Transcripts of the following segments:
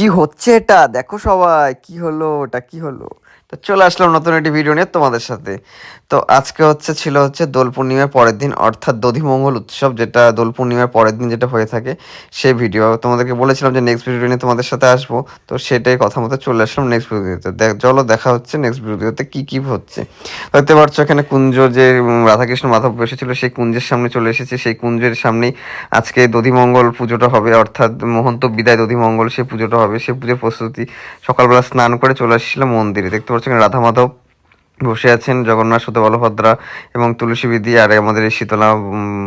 কি হচ্ছে এটা? দেখো সবাই, কি হলো এটা কি হলো? তো চলে আসলাম নতুন একটি ভিডিও নিয়ে তোমাদের সাথে। তো আজকে হচ্ছে ছিল হচ্ছে দোল পূর্ণিমার পরের দিন, অর্থাৎ দধিমঙ্গল উৎসব, যেটা দোল পূর্ণিমার পরের দিন যেটা হয়ে থাকে, সেই ভিডিও তোমাদেরকে বলেছিলাম যে নেক্সট ভিডিও নিয়ে তোমাদের সাথে আসব, তো সেটাই কথা মতো চলে আসলাম নেক্সট ভিডিওতে দেখ চলো দেখা হচ্ছে নেক্সট ভিডিওতে কি কি হচ্ছে। দেখতে পাচ্ছ এখানে কুঞ্জ যে রাধাকৃষ্ণ মাধব বসেছিল, সেই কুঞ্জের সামনে চলে এসেছে। সেই কুঞ্জের সামনেই আজকে দধিমঙ্গল পুজোটা হবে, অর্থাৎ মহন্ত বিদায় দধিমঙ্গল সেই পুজোটা হবে। সেই পুজোর প্রস্তুতি। সকালবেলা স্নান করে চলে আসছিল মন্দিরে। দেখতে পাচ্ছেন রাধা মাধব বসে আছেন জগন্নাথ সুত বলভদ্রা এবং তুলসী বিধি আর আমাদের এই শীতলা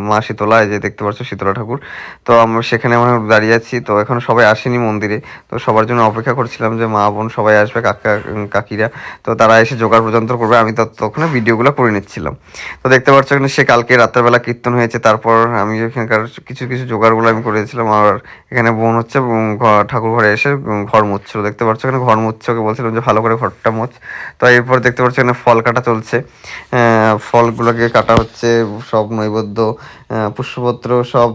মা শীতলা যে দেখতে পাচ্ছ শীতলা ঠাকুর। তো আমরা সেখানে আমরা দাঁড়িয়ে আছি। তো এখন সবাই আসেনি মন্দিরে। তো সবার জন্য অপেক্ষা করছিলাম যে মা, বোন সবাই আসবে, কাকা কাকিরা। তো তারা এসে জোগাড় পর্যন্ত করবে। আমি ততক্ষণে ভিডিওগুলো করে নিচ্ছিলাম। তো দেখতে পাচ্ছ এখানে সে কালকে রাত্রেবেলা কীর্তন হয়েছে। তারপর আমি এখানকার কিছু কিছু জোগাড়গুলো আমি করেছিলাম আর এখানে বোন হচ্ছে ঠাকুর ঘরে এসে ঘর মুছছিল। দেখতে পাচ্ছ এখানে ঘর মুছছে। ওকে বলছিলাম যে ভালো করে ঘরটা মোছ। তো এরপর দেখতে পাচ্ছ এখানে ফল কাটা চলছে। ফলগুলোকে কাটা হচ্ছে, সব নৈবেদ্য পুষ্পপত্র, সব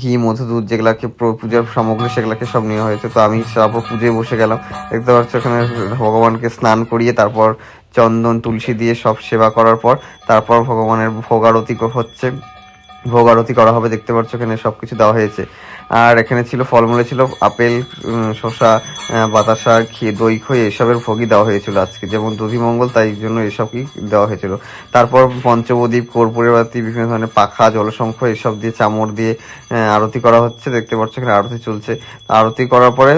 ঘি, মধু, দুধ যেগুলাকে পূজার সামগ্রী সেগুলাকে সব নেওয়া হয়েছে। তো আমি তারপর পুজোয় বসে গেলাম। দেখতে পাচ্ছ ওখানে ভগবানকে স্নান করিয়ে তারপর চন্দন, তুলসী দিয়ে সব সেবা করার পর তারপর ভগবানের ভোগারতি হচ্ছে। ভোগ আরতি করা হবে, দেখতে পাচ্ছ এখানে সবকিছু দেওয়া হয়েছে। আর এখানে ছিল ফলমূলে ছিল আপেল শসা বাতাসা খেয়ে দই, খই, এসবের ভোগই দেওয়া হয়েছিল আজকে। যেমন দধিমঙ্গল তাই জন্য এসবই দেওয়া হয়েছিল। তারপর পঞ্চবদ্বীপ কর্পূরের বাতি বিভিন্ন ধরনের পাখা, জলশঙ্খ, এসব দিয়ে চামড় দিয়ে আরতি করা হচ্ছে। দেখতে পাচ্ছ এখানে আরতি চলছে। আরতি করার পরে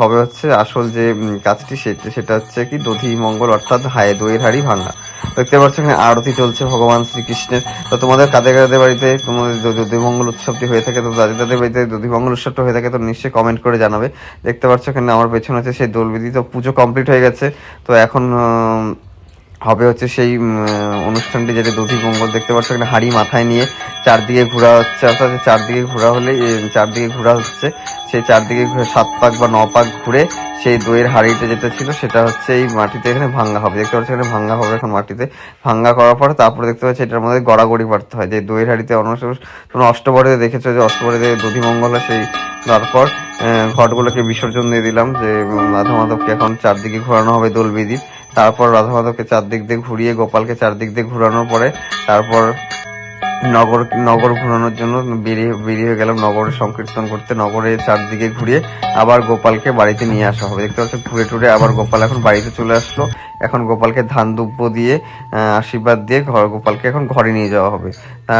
হবে হচ্ছে আসল যে কাজটি সেটা সেটা হচ্ছে কি দধি মঙ্গল, অর্থাৎ হায় দইয়ের হাড়ি ভাঙা। দেখতে পাচ্ছ এখানে আরতি চলছে ভগবান শ্রীকৃষ্ণের। তো তোমাদের কাদের কাদের বাড়িতে তোমাদের দধিমঙ্গল উৎসবটি হয়ে থাকে, তো যাদের যাদের বাড়িতে যদি উৎসবটা হয়ে থাকে, তো নিশ্চয়ই কমেন্ট করে জানাবে। দেখতে পাচ্ছ এখানে আমার পেছনে আছে সেই দোলবিধি তো পুজো কমপ্লিট হয়ে গেছে। তো এখন হবে হচ্ছে সেই অনুষ্ঠানটি যেটা দধি মঙ্গল দেখতে পাচ্ছ, এখানে হাড়ি মাথায় নিয়ে চারদিকে ঘোরা হচ্ছে, অর্থাৎ চারদিকে ঘোরা হলে চারদিকে ঘোরা হচ্ছে, সেই চারদিকে সাত পাক বা ন পাক ঘুরে সেই দইয়ের হাড়িটা যেটা ছিল, সেটা হচ্ছে এই মাটিতে এখানে ভাঙ্গা হবে। দেখতে পাচ্ছি এখানে ভাঙ্গা হবে এখন মাটিতে। ভাঙ্গা করার পরে তারপরে দেখতে পাচ্ছি এটার মধ্যে গড়াগড়ি পারতে হয়। যে দইয়ের হাড়িতে অন্য তোমরা অষ্টবরে দেখেছ যে অষ্টবরে দধি মঙ্গল সেই তারপর ঘটগুলোকে বিসর্জন দিয়ে দিলাম যে মাধব মাধবকে এখন চারদিকে ঘোরানো হবে দোল দোলবিদির তারপর রাধা মাধবকে চারদিক দিয়ে ঘুরিয়ে, গোপালকে চারদিক দিয়ে ঘুরানোর পরে তারপর নগর নগর ঘোরানোর জন্য বেরিয়ে বেরিয়ে হয়ে গেলাম নগরে সংকীর্তন করতে। নগরে চারদিকে ঘুরিয়ে আবার গোপালকে বাড়িতে নিয়ে আসা হবে। দেখতে পাচ্ছ, ঘুরে টুরে আবার গোপাল এখন বাড়িতে চলে আসলো। এখন গোপালকে ধান দুব্য দিয়ে আশীর্বাদ দিয়ে ঘর, গোপালকে এখন ঘরে নিয়ে যাওয়া হবে।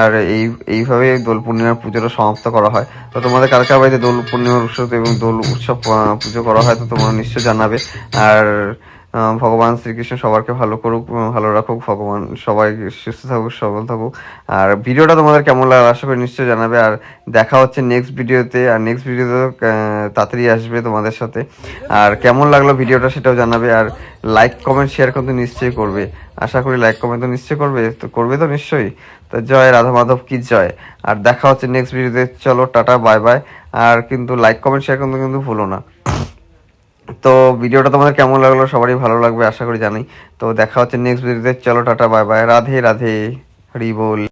আর এই, এইভাবে দোল পূর্ণিমার পুজোটা সমাপ্ত করা হয়। তো তোমাদের কার কার বাড়িতে দোল পূর্ণিমার উৎসব এবং দোল উৎসব পুজো করা হয়, তো তোমরা নিশ্চয় জানাবে। আর ভগবান শ্রীকৃষ্ণ সবারকে ভালো করুক ভালো রাখুক, ভগবান সবাই সুস্থ থাকুক, সবল থাকুক। আর ভিডিওটা তোমাদের কেমন লাগে আশা করি নিশ্চয়ই জানাবে। আর দেখা হচ্ছে নেক্সট ভিডিওতে আর নেক্সট ভিডিওতে তাড়াতাড়ি আসবে তোমাদের সাথে। আর কেমন লাগল ভিডিওটা সেটাও জানাবে। আর লাইক কমেন্ট শেয়ার কিন্তু নিশ্চয়ই করবে। আশা করি লাইক কমেন্ট তো নিশ্চয়ই করবে। তো করবে তো নিশ্চয়ই। তো জয় রাধা মাধব কি জয়। আর দেখা হচ্ছে নেক্সট ভিডিওতে চলো, টাটা বাই বাই আর কিন্তু লাইক কমেন্ট শেয়ার কিন্তু কিন্তু ভুলো না। তো ভিডিওটা তোমাদের কেমন লাগল? সবারই ভালো লাগবে, আশা করি জানি। তো দেখা হচ্ছে নেক্সট ভিডিওতে চলো, tata bye bye Radhe Radhe. Hari বল।